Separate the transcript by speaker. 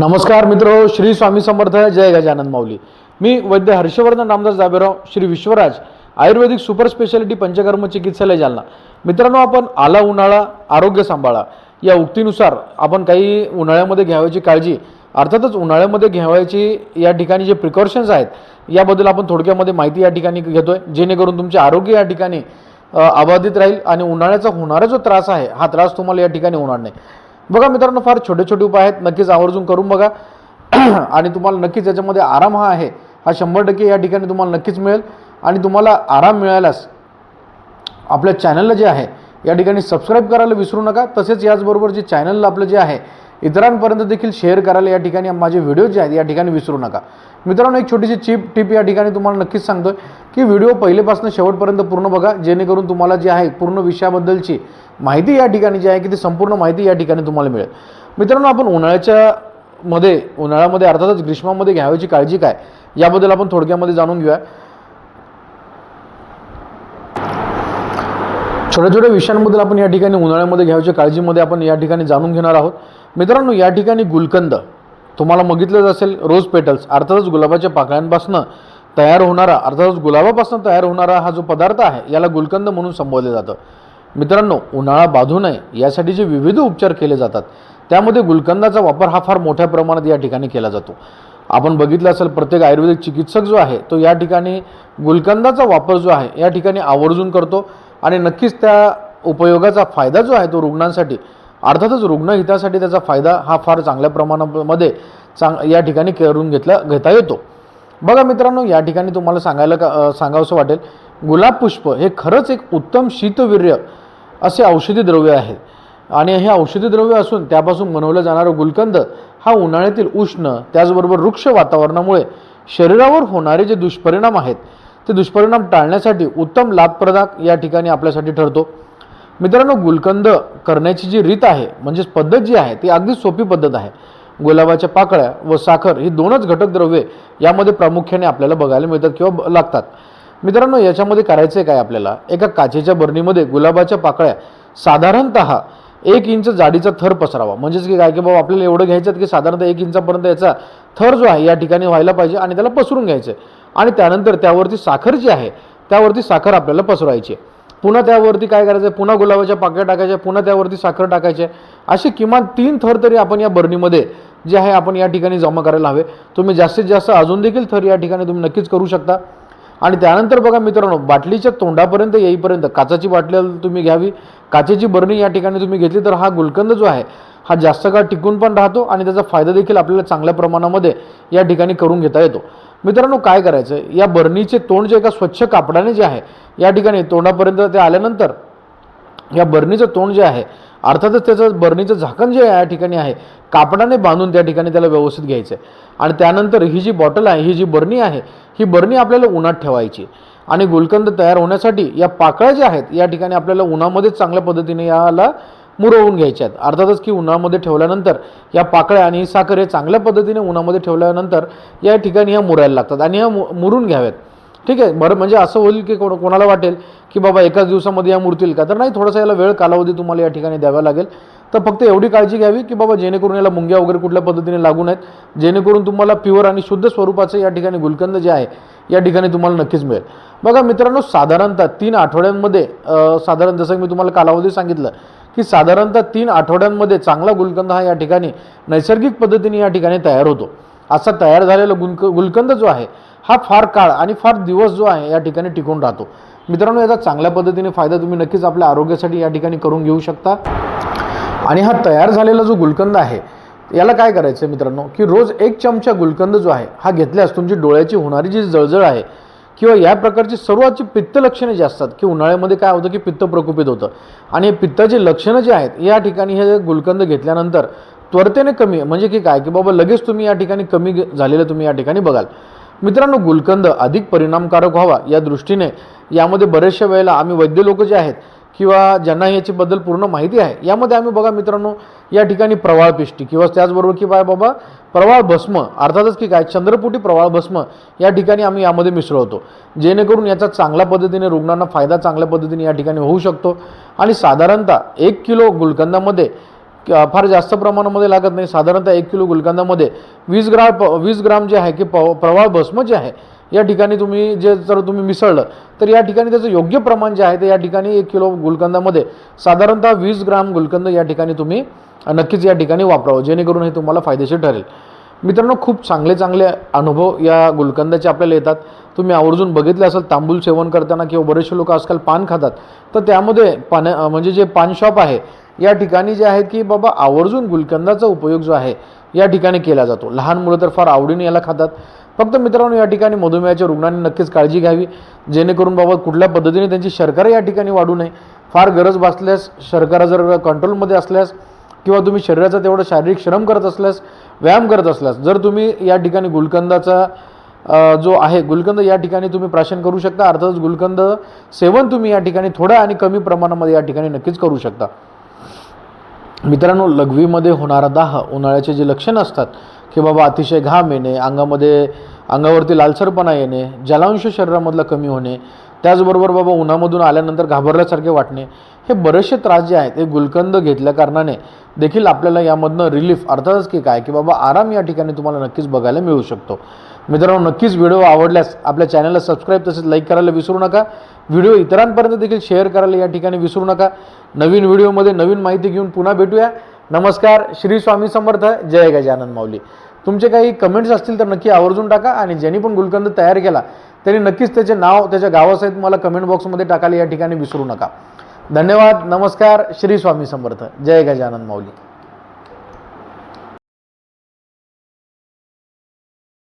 Speaker 1: नमस्कार मित्र श्री स्वामी समर्थ जय गजानन माऊली. मी वैद्य Harshvardhan Ramdas Jaberao Shri Vishwaraj ayurvedic super speciality Panchakarma चिकित्सालय जालना. मित्रांनो आपण आला उन्हाळा आरोग्य सांभाळा. या उक्तीनुसार आपण काही उन्हाळ्यामध्ये घ्यावयाची काळजी अर्थातच उन्हाळ्यामध्ये घ्यावयाची या ठिकाणी जे प्रिकॉशन्स आहेत याबद्दल आपण थोडक्यामध्ये माहिती या ठिकाणी घेतोय जेणेकरून तुमचे आरोग्य या ठिकाणी अबाधित राहील आणि उन्हाळ्याचा होणारा जो त्रास आहे हा त्रास तुम्हाला या ठिकाणी होणार नाही. बघा मित्रांनो फार छोटे छोटे उपाय आहेत. नक्कीच आवर्जून करून बघा. आणि तुम्हाला नक्कीच याच्यामध्ये आराम हा आहे. हा शंभर टक्के या ठिकाणी तुम्हाला नक्कीच मिळेल. आणि तुम्हाला आराम मिळाल्यास आपल्या चॅनलला जे आहे या ठिकाणी सबस्क्राईब करायला विसरू नका. तसेच याचबरोबर जे चॅनलला आपलं जे आहे इतरांपर्यंत देखील शेअर करायला या ठिकाणी माझे व्हिडिओ जे आहेत या ठिकाणी विसरू नका. मित्रांनो एक छोटीशी चिप टिप या ठिकाणी तुम्हाला नक्कीच सांगतोय की व्हिडिओ पहिलेपासून शेवटपर्यंत पूर्ण बघा जेणेकरून तुम्हाला जे आहे पूर्ण विषयाबद्दलची माहिती या ठिकाणी जी आहे की ती संपूर्ण माहिती या ठिकाणी तुम्हाला मिळेल. मित्रांनो आपण उन्हाळ्याच्या मध्ये उन्हाळ्यामध्ये अर्थातच ग्रीष्मामध्ये घ्यावयाची काळजी काय याबद्दल आपण थोडक्यामध्ये जाणून घेऊया. छोट्या छोट्या विषयांबद्दल आपण या ठिकाणी उन्हाळ्यामध्ये घ्यायच्या काळजीमध्ये आपण या ठिकाणी जाणून घेणार आहोत. मित्रांनो या ठिकाणी गुलकंद. तुम्हाला बघितलंच असेल रोज पेटल्स. अर्थातच गुलाबाच्या पाकळ्यांपासून तयार होणारा अर्थातच गुलाबापासून तयार होणारा हा जो पदार्थ आहे याला गुलकंद म्हणून संबोधलं जातं. मित्रांनो उन्हाळा बाधू नये यासाठी जे विविध उपचार केले जातात त्यामध्ये गुलकंदाचा वापर हा फार मोठ्या प्रमाणात या ठिकाणी केला जातो. आपण बघितलं असेल प्रत्येक आयुर्वेदिक चिकित्सक जो आहे तो या ठिकाणी गुलकंदाचा वापर जो आहे या ठिकाणी आवर्जून करतो. आणि नक्कीच त्या उपयोगाचा फायदा जो आहे तो रुग्णांसाठी अर्थातच रुग्णहितासाठी त्याचा फायदा हा फार चांगल्या प्रमाणामध्ये चांग या ठिकाणी करून घेतला घेता येतो. बघा मित्रांनो या ठिकाणी तुम्हाला सांगायला का सांगावंसं वाटेल गुलाब पुष्प हे खरंच एक उत्तम शीतवीर्य असे औषधी द्रव्य आहे. आणि हे औषधी द्रव्य असून त्यापासून बनवलं जाणारं गुलकंद हा उन्हाळ्यातील उष्ण त्याचबरोबर वृक्ष वातावरणामुळे शरीरावर होणारे जे दुष्परिणाम आहेत ते दुष्परिणाम टाळण्यासाठी उत्तम लाभप्रदाक या ठिकाणी आपल्यासाठी ठरतो. मित्रांनो गुलकंद करण्याची जी रीत आहे म्हणजेच पद्धत जी आहे ती अगदी सोपी पद्धत आहे. गुलाबाच्या पाकळ्या व साखर ही दोनच घटक द्रव्ये यामध्ये प्रामुख्याने आपल्याला बघायला मिळतात किंवा लागतात. मित्रांनो याच्यामध्ये करायचं आहे काय आपल्याला? एका काचेच्या बरणीमध्ये गुलाबाच्या पाकळ्या साधारणत एक इंच जाडीचा थर पसरावा. म्हणजेच की काय की बाबा आपल्याला एवढं घ्यायचं आहे की साधारणतः एक इंचापर्यंत याचा थर जो आहे या ठिकाणी व्हायला पाहिजे आणि त्याला पसरून घ्यायचं आहे आणि त्यानंतर त्यावरती साखर जी आहे त्यावरती साखर आपल्याला पसरवायची आहे. पुन्हा त्यावरती काय करायचं आहे पुन्हा गुलाबाच्या पाकळ्या टाकायच्या पुन्हा त्यावरती साखर टाकायचे. असे किमान तीन थर तरी आपण या बरणीमध्ये जे आहे आपण या ठिकाणी जमा करायला हवे. तुम्ही जास्तीत जास्त अजून देखील थर या ठिकाणी तुम्ही नक्कीच करू शकता. आणि त्यानंतर बघा मित्रांनो बाटलीच्या तोंडापर्यंत येईपर्यंत काचाची बाटली तुम्ही घ्यावी. काचेची बरणी या ठिकाणी तुम्ही घेतली तर हा गुलकंद जो आहे हा जास्त काळ टिकून पण राहतो आणि त्याचा फायदा देखील आपल्याला चांगल्या प्रमाणामध्ये या ठिकाणी करून घेता येतो. मित्रांनो काय करायचं या बरणीचे तोंड जे एका स्वच्छ कापडाने जे आहे या ठिकाणी तोंडापर्यंत ते आल्यानंतर या बरणीचं तोंड जे आहे अर्थातच त्याचं बरणीचं झाकण जे या ठिकाणी आहे कापडाने बांधून त्या ठिकाणी त्याला व्यवस्थित घ्यायचं आहे आणि त्यानंतर ही जी बॉटल आहे ही जी बरणी आहे ही बरणी आपल्याला उन्हात ठेवायची. आणि गुलकंद तयार होण्यासाठी या पाकळ्या ज्या आहेत या ठिकाणी आपल्याला उन्हामध्ये चांगल्या पद्धतीने याला मुरवून घ्यायच्या आहेत अर्थातच की उन्हामध्ये ठेवल्यानंतर या पाकळ्या आणि साखर हे चांगल्या पद्धतीने उन्हामध्ये ठेवल्यानंतर या ठिकाणी ह्या मुरायला लागतात आणि ह्या मु- मुरून घ्याव्यात. ठीक आहे? बरं म्हणजे असं होईल की कोण कोणाला वाटेल की बाबा एकाच दिवसामध्ये या मूर्तील का? तर नाही थोडासा याला वेळ कालावधी तुम्हाला या ठिकाणी द्यावा लागेल. तर फक्त एवढी काळजी घ्यावी की बाबा जेणेकरून याला मुंग्या वगैरे कुठल्या पद्धतीने लागू नयेत. जेणेकरून तुम्हाला प्युअर आणि शुद्ध स्वरूपाचं या ठिकाणी गुलकंद जे आहे या ठिकाणी तुम्हाला नक्कीच मिळेल. बघा मित्रांनो साधारणतः तीन आठवड्यांमध्ये साधारण जसं मी तुम्हाला कालावधी सांगितलं की साधारणतः तीन आठवड्यांमध्ये चांगला गुलकंद हा या ठिकाणी नैसर्गिक पद्धतीने या ठिकाणी तयार होतो. असा तयार झालेला गुलक गुलकंद जो आहे हा फार काळ आणि फार दिवस जो आहे या ठिकाणी टिकून राहतो. मित्रांनो याचा चांगल्या पद्धतीने फायदा तुम्ही नक्कीच आपल्या आरोग्यासाठी या ठिकाणी करून घेऊ शकता. आणि हा तयार झालेला जो गुलकंद आहे याला काय करायचं आहे मित्रांनो की रोज एक चमचा गुलकंद जो आहे हा घेतल्यास तुमची डोळ्याची होणारी जी जळजळ आहे किंवा या प्रकारची सर्वाची पित्त लक्षणे जी असतात की उन्हाळ्यामध्ये काय होतं की पित्त प्रकोपित होतं. आणि हे पित्ताची लक्षणं जे आहेत या ठिकाणी हे गुलकंद घेतल्यानंतर त्वरतेने कमी म्हणजे की काय की बाबा लगेच तुम्ही या ठिकाणी कमी झालेलं तुम्ही या ठिकाणी बघाल. मित्रांनो गुलकंद अधिक परिणामकारक व्हावा या दृष्टीने यामध्ये बरेचशा वेळेला आम्ही वैद्य लोक जे आहेत किंवा ज्यांना याच्याबद्दल पूर्ण माहिती आहे यामध्ये आम्ही बघा मित्रांनो या ठिकाणी प्रवाळ पिष्टी किंवा त्याचबरोबर की बाय बाबा प्रवाळ भस्म अर्थातच की काय चंद्रपुटी प्रवाळ भस्म या ठिकाणी आम्ही यामध्ये मिसळवतो जेणेकरून याचा चांगल्या पद्धतीने रुग्णांना फायदा चांगल्या पद्धतीने या ठिकाणी होऊ शकतो. आणि साधारणतः एक किलो गुलकंदामध्ये फार जास्त प्रमाणामध्ये लागत नाही. साधारणतः एक किलो गुलकंदामध्ये वीस ग्राम प वीस ग्राम जे आहे की प प्रवाळ भस्म जे आहे या ठिकाणी तुम्ही जे जर तुम्ही मिसळलं तर या ठिकाणी त्याचं योग्य प्रमाण जे आहे ते या ठिकाणी एक किलो गुलकंदामध्ये साधारणतः वीस ग्राम गुलकंद या ठिकाणी तुम्ही नक्कीच या ठिकाणी वापरावं जेणेकरून हे तुम्हाला फायदेशीर ठरेल. मित्रांनो खूप चांगले चांगले अनुभव या गुलकंदाचे आपल्याला येतात. तुम्ही आवर्जून बघितले असेल तांबूल सेवन करताना किंवा बरेचसे लोक आजकाल पान खातात तर त्यामध्ये पाण्या म्हणजे जे पान शॉप आहे या ठिकाणी जे आहे की बाबा आवर्जून गुलकंदाचा उपयोग जो आहे या ठिकाणी केला जातो. लहान मुलं तर फार आवडीने याला खातात. फक्त मित्रांनो या ठिकाणी मधुमेहाच्या रुग्णांनी नक्कीच काळजी घ्यावी. जेणेकरून बाबा कुठल्या पद्धतीने त्यांची शर्करा या ठिकाणी वाढू नये. फार गरज भासल्यास शर्करा जर कंट्रोलमध्ये असल्यास किंवा तुम्ही शरीराचा तेवढं शारीरिक श्रम करत असल्यास व्यायाम करत असल्यास जर तुम्ही या ठिकाणी गुलकंदाचा जो आहे गुलकंद या ठिकाणी तुम्ही प्राशन करू शकता. अर्थातच गुलकंद सेवन तुम्ही या ठिकाणी थोड्या आणि कमी प्रमाणामध्ये या ठिकाणी नक्कीच करू शकता. मित्रांनो लघवीमध्ये होणारा दाह उन्हाळ्याचे जे लक्षणं असतात की बाबा अतिशय घाम येणे अंगामध्ये अंगावरती लालसरपणा येणे जलांश शरीरामधला कमी होणे त्याचबरोबर बाबा उन्हामधून आल्यानंतर घाबरल्यासारखे वाटणे हे बरेचसे त्रास जे आहेत. हे गुलकंद घेतल्या कारणाने देखील आपल्याला यामधनं रिलीफ अर्थातच की काय? की बाबा आराम या ठिकाणी तुम्हाला नक्कीच बघायला मिळू शकतो. मित्रांनो नक्कीच व्हिडिओ आवडल्यास आपल्या चॅनलला सबस्क्राईब तसेच लाईक करायला विसरू नका. व्हिडिओ इतरांपर्यंत देखील शेअर करायला या ठिकाणी विसरू नका. नवीन व्हिडिओमध्ये नवीन माहिती घेऊन पुन्हा भेटूया. नमस्कार श्री स्वामी समर्थ. जय गजानन माऊली. तुमचे काही कमेंट्स असतील तर नक्की आवर्जून टाका आणि ज्यांनी पण गुलकंद तयार केला त्यांनी नक्कीच त्याचे नाव त्याच्या गावासहित मला कमेंट बॉक्समध्ये टाकायला या ठिकाणी विसरू नका. धन्यवाद नमस्कार श्री स्वामी समर्थ. जय गजानन माऊली.